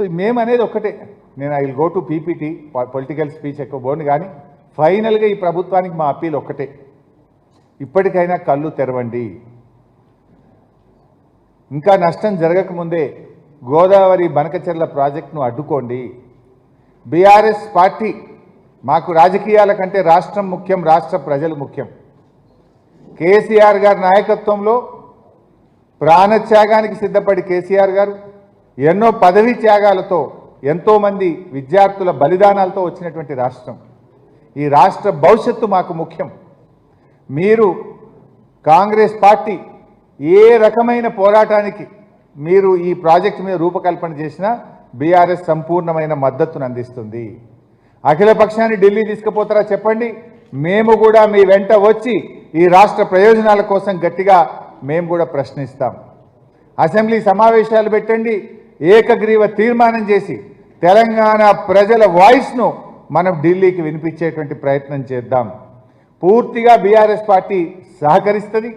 So మేము అనేది ఒక్కటే. నేను I will go to PPT political speech ఎక్కువ బోను కానీ ఫైనల్గా ఈ ప్రభుత్వానికి మా అప్పీల్ ఒక్కటే. ఇప్పటికైనా కళ్ళు తెరవండి. ఇంకా నష్టం జరగకముందే గోదావరి బనకచెర్ల ప్రాజెక్టును అడ్డుకోండి. బీఆర్ఎస్ పార్టీ మాకు రాజకీయాల కంటే రాష్ట్రం ముఖ్యం రాష్ట్ర ప్రజలు ముఖ్యం. కేసీఆర్ గారి నాయకత్వంలో ప్రాణత్యాగానికి సిద్ధపడి కేసీఆర్ గారు ఎన్నో పదవీ త్యాగాలతో ఎంతోమంది విద్యార్థుల బలిదానాలతో వచ్చినటువంటి రాష్ట్రం. ఈ రాష్ట్ర భవిష్యత్తు మాకు ముఖ్యం. మీరు కాంగ్రెస్ పార్టీ ఏ రకమైన పోరాటానికి మీరు ఈ ప్రాజెక్టు మీద రూపకల్పన చేసినా బీఆర్ఎస్ సంపూర్ణమైన మద్దతును అందిస్తుంది. అఖిల పక్షాన్ని ఢిల్లీ తీసుకుపోతారా చెప్పండి? మేము కూడా మీ వెంట వచ్చి ఈ రాష్ట్ర ప్రయోజనాల కోసం గట్టిగా మేము కూడా ప్రశ్నిస్తాం. అసెంబ్లీ సమావేశాలు పెట్టండి. ఏకగ్రీవ తీర్మానం చేసి తెలంగాణ ప్రజల వాయిస్ను మనం ఢిల్లీకి వినిపించేటువంటి ప్రయత్నం చేద్దాం. పూర్తిగా బీఆర్ఎస్ పార్టీ సహకరిస్తుంది.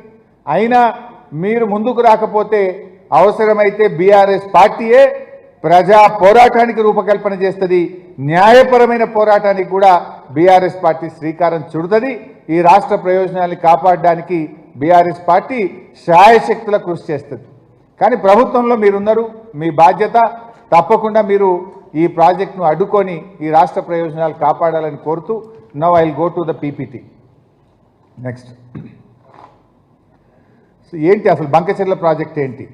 అయినా మీరు ముందుకు రాకపోతే అవసరమైతే బీఆర్ఎస్ పార్టీయే ప్రజా పోరాటానికి రూపకల్పన చేస్తుంది. న్యాయపరమైన పోరాటానికి కూడా బీఆర్ఎస్ పార్టీ శ్రీకారం చుడుతుంది. ఈ రాష్ట్ర ప్రయోజనాల్ని కాపాడడానికి బీఆర్ఎస్ పార్టీ శాయశక్తుల కృషి చేస్తుంది. కానీ ప్రభుత్వంలో మీరున్నారు మీ బాధ్యత తప్పకుండా మీరు ఈ ప్రాజెక్ట్ను అడ్డుకొని ఈ రాష్ట్ర ప్రయోజనాలు కాపాడాలని కోరుతూ now I go to the PPT next so ఏంటి అసలు బంకచెర్ల ప్రాజెక్ట్ ఏంటి?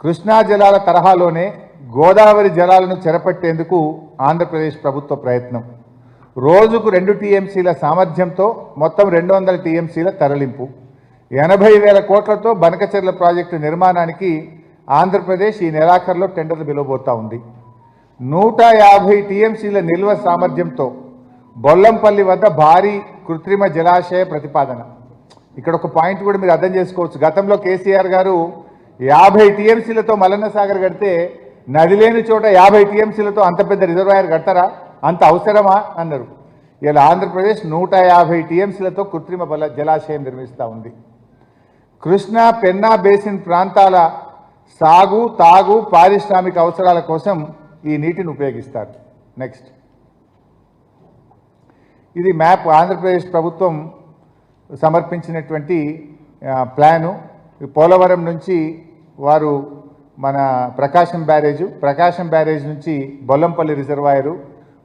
కృష్ణా జలాల తరహాలోనే గోదావరి జలాలను చెరపట్టేందుకు ఆంధ్రప్రదేశ్ ప్రభుత్వ ప్రయత్నం. రోజుకు రెండు టీఎంసీల సామర్థ్యంతో మొత్తం రెండు వందల టీఎంసీల తరలింపు. ఎనభై వేల కోట్లతో బనకచెర్ల ప్రాజెక్టు నిర్మాణానికి ఆంధ్రప్రదేశ్ ఈ నెలాఖరులో టెండర్లు పిలువబోతా ఉంది. నూట యాభై టీఎంసీల నిల్వ సామర్థ్యంతో బొల్లంపల్లి వద్ద భారీ కృత్రిమ జలాశయ ప్రతిపాదన. ఇక్కడ ఒక పాయింట్ కూడా మీరు అర్థం చేసుకోవచ్చు. గతంలో కేసీఆర్ గారు యాభై టీఎంసీలతో మల్లన్న సాగర్ కడితే నది లేని చోట యాభై టీఎంసీలతో అంత పెద్ద రిజర్వాయర్ కడతారా? అంత అవసరమా? అన్నారు. ఇలా ఆంధ్రప్రదేశ్ నూట యాభై టీఎంసీలతో కృత్రిమ బల జలాశయం నిర్మిస్తూ ఉంది. కృష్ణా పెన్నా బేసిన్ ప్రాంతాల సాగు తాగు పారిశ్రామిక అవసరాల కోసం ఈ నీటిని ఉపయోగిస్తారు. నెక్స్ట్ ఇది మ్యాప్ ఆంధ్రప్రదేశ్ ప్రభుత్వం సమర్పించినటువంటి ప్లాను. పోలవరం నుంచి వారు మన ప్రకాశం బ్యారేజు ప్రకాశం బ్యారేజ్ నుంచి బొల్లంపల్లి రిజర్వాయరు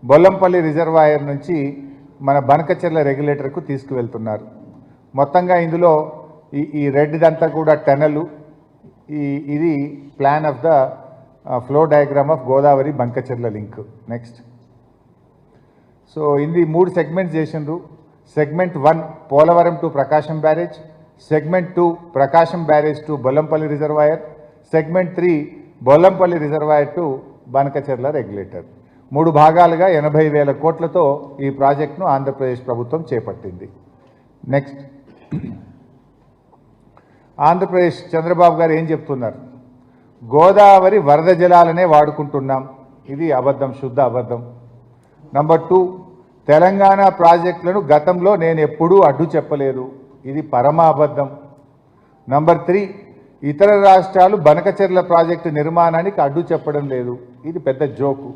బొల్లంపల్లి రిజర్వాయర్ నుంచి మన బనకచెర్ల రెగ్యులేటర్కు తీసుకువెళ్తున్నారు. మొత్తంగా ఇందులో ఈ ఈ రెడ్దంతా కూడా టెనలు. ఈ ఇది plan of the flow diagram of Godavari Banakacherla link. Next. So ఇది మూడు సెగ్మెంట్స్ చేసిండ్రు. Segment one Polavaram to Prakasam barrage. Segment two Prakasam barrage to Bollampalli reservoir. Segment three Bollampalli reservoir to Banakacherla regulator. మూడు భాగాలుగా ఎనభై వేల కోట్లతో ఈ ప్రాజెక్టును ఆంధ్రప్రదేశ్ ప్రభుత్వం చేపట్టింది. నెక్స్ట్. ఆంధ్రప్రదేశ్ చంద్రబాబు గారు ఏం చెప్తున్నారు? గోదావరి వరద జలాలనే వాడుకుంటున్నాం. ఇది అబద్ధం శుద్ధ అబద్ధం. నంబర్ టూ తెలంగాణ ప్రాజెక్టులను గతంలో నేను ఎప్పుడూ అడ్డు చెప్పలేదు. ఇది పరమ అబద్ధం నంబర్ త్రీ ఇతర రాష్ట్రాలు బనకచెర్ల ప్రాజెక్టు నిర్మాణానికి అడ్డు చెప్పడం లేదు. ఇది పెద్ద జోకు.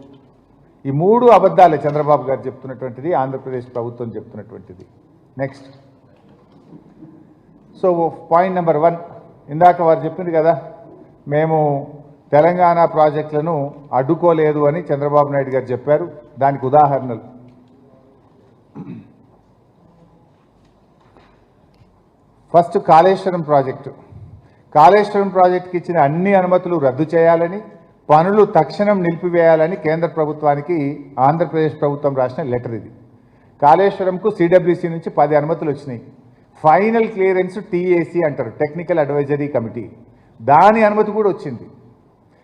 ఈ మూడు అబద్ధాలే చంద్రబాబు గారు చెప్తున్నటువంటిది ఆంధ్రప్రదేశ్ ప్రభుత్వం చెప్తున్నటువంటిది. Next so point number one ఇందాక వారు చెప్పింది కదా మేము తెలంగాణ ప్రాజెక్టులను అడ్డుకోలేదు అని చంద్రబాబు నాయుడు గారు చెప్పారు. దానికి ఉదాహరణలు. First Kaleshwaram project. కాళేశ్వరం ప్రాజెక్టుకి ఇచ్చిన అన్ని అనుమతులు రద్దు చేయాలని పనులు తక్షణం నిలిపివేయాలని కేంద్ర ప్రభుత్వానికి ఆంధ్రప్రదేశ్ ప్రభుత్వం రాసిన లెటర్ ఇది. కాళేశ్వరంకు సిడబ్ల్యూసి నుంచి పది అనుమతులు వచ్చినాయి. ఫైనల్ క్లియరెన్స్ టీఏసీ అంటారు టెక్నికల్ అడ్వైజరీ కమిటీ. దాని అనుమతి కూడా వచ్చింది.